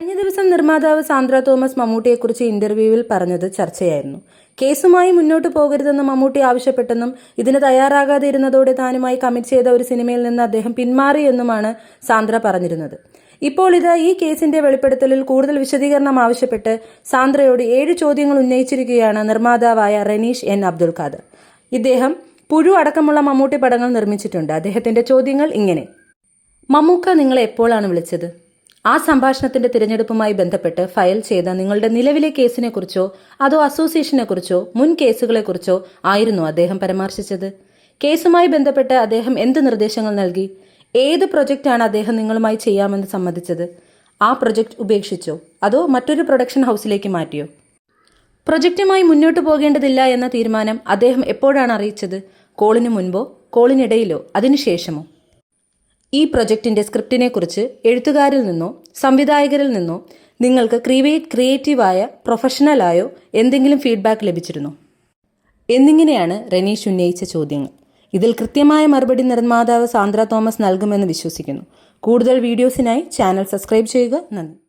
കഴിഞ്ഞ ദിവസം നിർമ്മാതാവ് സാന്ദ്ര തോമസ് മമ്മൂട്ടിയെക്കുറിച്ച് ഇന്റർവ്യൂവിൽ പറഞ്ഞത് ചർച്ചയായിരുന്നു. കേസുമായി മുന്നോട്ട് പോകരുതെന്ന് മമ്മൂട്ടി ആവശ്യപ്പെട്ടെന്നും ഇതിന് തയ്യാറാകാതെ ഇരുന്നതോടെ താനുമായി കമ്മിറ്റ് ചെയ്ത ഒരു സിനിമയിൽ നിന്ന് അദ്ദേഹം പിന്മാറിയെന്നുമാണ് സാന്ദ്ര പറഞ്ഞിരുന്നത്. ഇപ്പോൾ ഇത് ഈ കേസിന്റെ വെളിപ്പെടുത്തലിൽ കൂടുതൽ വിശദീകരണം ആവശ്യപ്പെട്ട് സാന്ദ്രയോട് ഏഴ് ചോദ്യങ്ങൾ ഉന്നയിച്ചിരിക്കുകയാണ് നിർമ്മാതാവായ റനീഷ് എൻ അബ്ദുൽ ഖാദർ ഇദ്ദേഹം പുഴു അടക്കമുള്ള മമ്മൂട്ടി പടങ്ങൾ നിർമ്മിച്ചിട്ടുണ്ട്. അദ്ദേഹത്തിന്റെ ചോദ്യങ്ങൾ ഇങ്ങനെ. മമ്മൂക്ക നിങ്ങളെ എപ്പോഴാണ് വിളിച്ചത്? ആ സംഭാഷണത്തിന്റെ തിരഞ്ഞെടുപ്പുമായി ബന്ധപ്പെട്ട് ഫയൽ ചെയ്ത നിങ്ങളുടെ നിലവിലെ കേസിനെക്കുറിച്ചോ അതോ അസോസിയേഷനെക്കുറിച്ചോ മുൻ കേസുകളെക്കുറിച്ചോ ആയിരുന്നു അദ്ദേഹം പരാമർശിച്ചത്. കേസുമായി ബന്ധപ്പെട്ട് അദ്ദേഹം എന്ത് നിർദ്ദേശങ്ങൾ നൽകി? ഏത് പ്രൊജക്റ്റാണ് അദ്ദേഹം നിങ്ങളുമായി ചെയ്യാമെന്ന് സമ്മതിച്ചത്? ആ പ്രൊജക്ട് ഉപേക്ഷിച്ചോ? അതോ മറ്റൊരു പ്രൊഡക്ഷൻ ഹൗസിലേക്ക് മാറ്റിയോ? പ്രൊജക്റ്റുമായി മുന്നോട്ട് പോകേണ്ടതില്ല എന്ന തീരുമാനം അദ്ദേഹം എപ്പോഴാണ് അറിയിച്ചത്? കോളിന് മുൻപോ? കോളിനിടയിലോ? അതിനുശേഷമോ ഈ പ്രൊജക്ടിന്റെ സ്ക്രിപ്റ്റിനെക്കുറിച്ച് എഴുത്തുകാരിൽ നിന്നോ സംവിധായകരിൽ നിന്നോ നിങ്ങൾക്ക് ക്രിയേറ്റ് ക്രിയേറ്റീവായ പ്രൊഫഷണലായോ എന്തെങ്കിലും ഫീഡ്ബാക്ക് ലഭിച്ചിരുന്നോ? എന്നിങ്ങനെയാണ് റനീഷ് ഉന്നയിച്ച ചോദ്യങ്ങൾ. ഇതിൽ കൃത്യമായ മറുപടി നിർമ്മാതാവ് സാന്ദ്ര തോമസ് നൽകുമെന്ന് വിശ്വസിക്കുന്നു. കൂടുതൽ വീഡിയോസിനായി ചാനൽ സബ്സ്ക്രൈബ് ചെയ്യുക. നന്ദി.